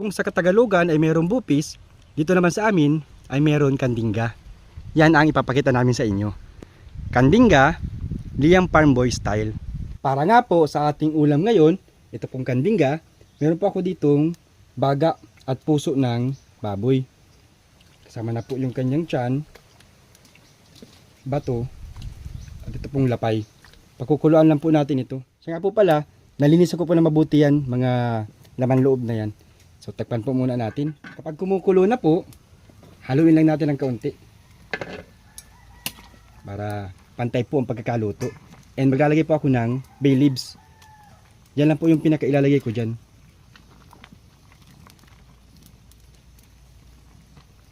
Kung sa Katagalogan ay mayroong bupis, dito naman sa amin ay mayroon kandinga. Yan ang ipapakita namin sa inyo. Kandinga, Liam Farm Boy style. Para nga po sa ating ulam ngayon, ito pong kandinga, meron po ako ditong baga at puso ng baboy. Kasama na po yung kanyang tiyan, bato, at ito pong lapay. Pakukuluan lang po natin ito. Siya nga po pala, nalinisan ko po na mabuti yan, mga laman loob na yan. So takpan po muna natin. Kapag kumukulo na po, haluin lang natin ng kaunti. Para pantay po ang pagkakaluto. And maglalagay po ako ng bay leaves. Yan lang po yung pinakailalagay ko dyan.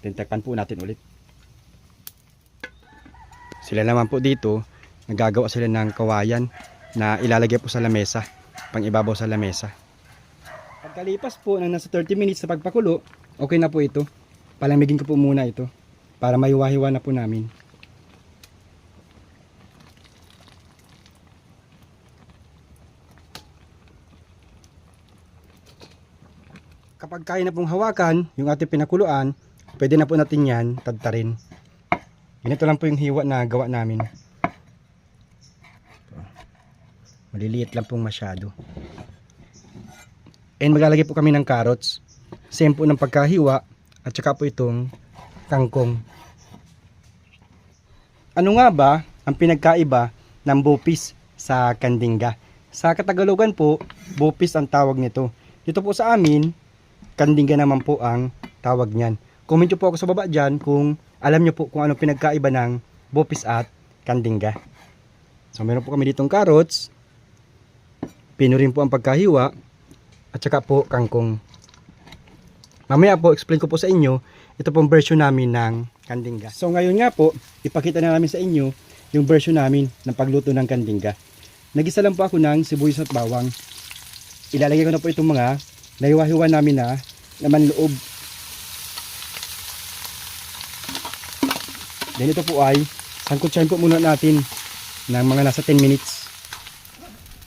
Then takpan po natin ulit. Sila naman po dito, nagagawa sila ng kawayan na ilalagay po sa lamesa, pang ibabaw sa lamesa. Pagkalipas po ng nasa 30 minutes sa pagpakulo, okay na po ito. Palamigin ko po muna ito para maiwahiwa na po namin. Kapag kaya na pong hawakan yung ating pinakuluan, pwede na po natin yan tadtarin. Ganito lang po yung hiwa na gawa namin. Maliliit lang pong masyado. And maglalagay po kami ng carrots. Same po ng pagkahiwa at saka po itong kangkong. Ano nga ba ang pinagkaiba ng bupis sa kandinga? Sa Katagalogan po, bupis ang tawag nito. Dito po sa amin, kandinga naman po ang tawag niyan. Comment po ako sa baba dyan kung alam nyo po kung ano pinagkaiba ng bupis at kandinga. So meron po kami ditong carrots, pino rin po ang pagkahiwa, at saka po kangkong. Mamaya po, explain ko po sa inyo, ito pong version namin ng kandinga. So ngayon nga po, ipakita na namin sa inyo yung version namin ng pagluto ng kandinga. Nagisa lang po ako ng sibuyas at bawang. Ilalagay ko na po itong mga naiwahiwa namin na laman loob. Then ito po ay sangkutsahin po muna natin ng mga nasa 10 minutes.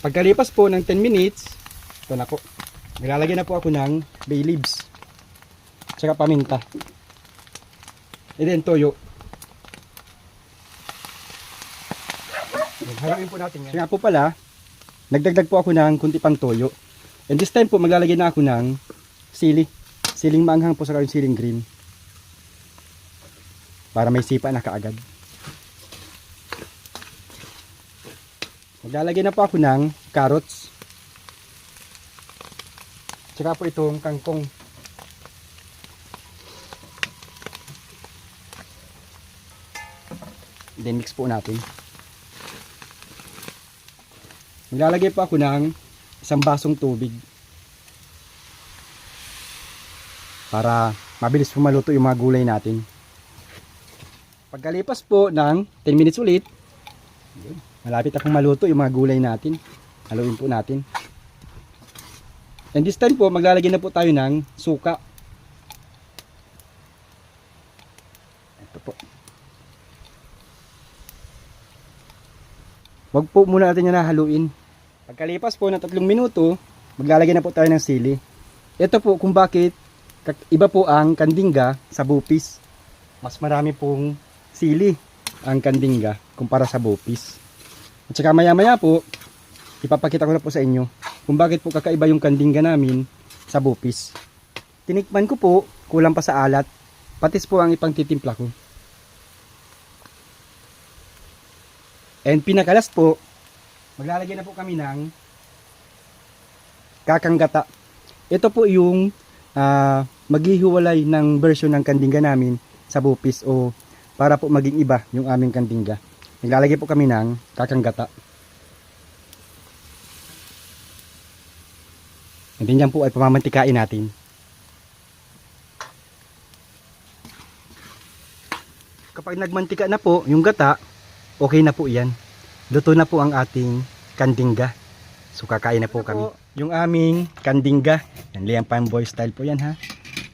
Pagkalipas po ng 10 minutes, ito na po. Nilalagay na po ako ng bay leaves. Tsaka paminta. And then toyo. Haluin po natin yan. Kaya po pala, nagdagdag po ako ng kunti pang toyo. And this time po, maglalagay na ako ng sili. Siling maanghang po sa yung siling green. Para may sipa na kaagad. Maglalagay na po ako ng carrots. Tsaka po itong kangkong. Then mix po natin. Maglalagay po ako ng isang basong tubig. Para mabilis po maluto yung mga gulay natin. Pagkalipas po ng 10 minutes ulit, malapit akong maluto yung mga gulay natin. Haluin po natin. And this time po, maglalagay na po tayo ng suka. Ito po. Wag po muna natin yan haluin. Pagkalipas po ng tatlong minuto, maglalagay na po tayo ng sili. Ito po kung bakit iba po ang kandinga sa bupis. Mas marami pong sili ang kandinga kumpara sa bupis. At saka maya maya po, ipapakita ko na po sa inyo kung bakit po kakaiba yung kandinga namin sa bupis. Tinikman ko po, kulang pa sa alat. Patis po ang ipang titimpla ko. And pinakalas po, maglalagay na po kami ng kakanggata. Ito po yung ah, maghihiwalay ng version ng kandinga namin sa bupis o para po maging iba yung aming kandinga. Naglalagay po kami ng kakanggata. Then yan po ay pamamantikain natin. Kapag nagmantika na po yung gata, okay na po yan. Luto na po ang ating kandinga. So kakain na po kami. Yung aming kandinga. Yan, Liam Boy style po yan ha.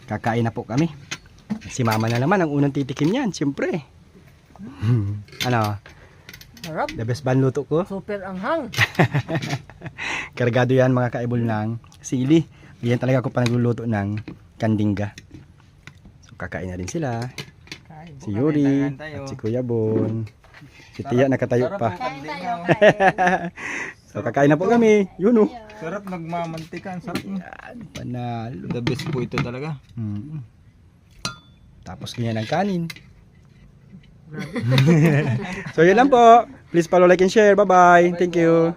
Kakain na po kami. Si mama na naman ang unang titikim yan, siyempre. ano, Harap. the best banluto ko. Super anghang. Kargado yan mga kaibol ng sili. Yan talaga ako pa nagluluto ng kandingga. So kakain na rin sila. Kain. Si Yuri at si Kuya Bon. Si Tia nakatayo Sarap pa. Kain tayo, kandinga. kain. So kakain na po kami. Yun oh. Sarap nagmamantika. Ang sarap. Yan, panalo. The best po ito talaga. Mm. Tapos ganyan ang kanin. so yun lang po. Please follow, like, and share. Bye-bye. Thank you.